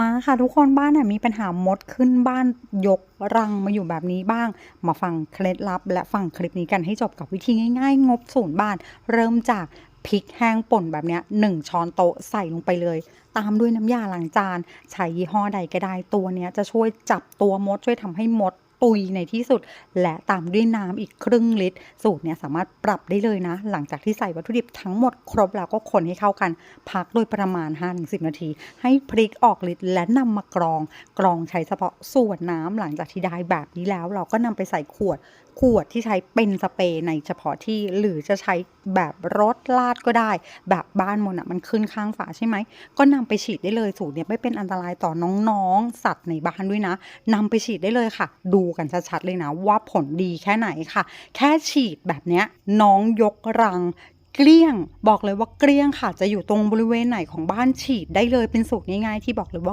มาค่ะทุกคนบ้านมีปัญหามดขึ้นบ้านยกรังมาอยู่แบบนี้บ้าง มาฟังเคล็ดลับ และฟังคลิปนี้กันให้จบกับวิธีง่ายๆ งบศูนย์บ้าน เริ่มจากพริกแห้งป่นแบบนี้หนึ่งช้อนโต๊ะใส่ลงไปเลย ตามด้วยน้ำยาล้างจาน ใช้ยี่ห้อใดก็ได้ตัวนี้จะช่วยจับตัวมดช่วยทำให้มด ตุยในที่สุด และตามด้วยน้ำอีกครึ่งลิตร สูตรเนี่ยสามารถปรับได้เลยนะ หลังจากที่ใส่วัตถุดิบทั้งหมดครบแล้วก็คนให้เข้ากัน พักโดยประมาณ 5-10 นาที ให้พริกออกฤทธิ์และนำมากรอง กรองใช้เฉพาะส่วนน้ำหลังจากที่ได้แบบนี้แล้ว เราก็นำไปใส่ขวดขวดที่ใช้เป็นสเปรย์ในเฉพาะที่หรือจะใช้แบบรถลาดก็ได้ แบบบ้านมนอะมันขึ้นข้างฝาใช่ไหม ก็นำไปฉีดได้เลยสูตรเนี้ยไม่เป็นอันตรายต่อน้องๆ สัตว์ในบ้านด้วยนะนำไปฉีดได้เลยค่ะ ดูกันชัดๆเลยนะ ว่าผลดีแค่ไหนค่ะ แค่ฉีดแบบเนี้ยน้องยกรังเกลี้ยง บอกเลยว่าเกลี้ยงค่ะ จะอยู่ตรงบริเวณไหนของบ้านฉีดได้เลยเป็นสูตรง่ายๆที่บอกเลยว่า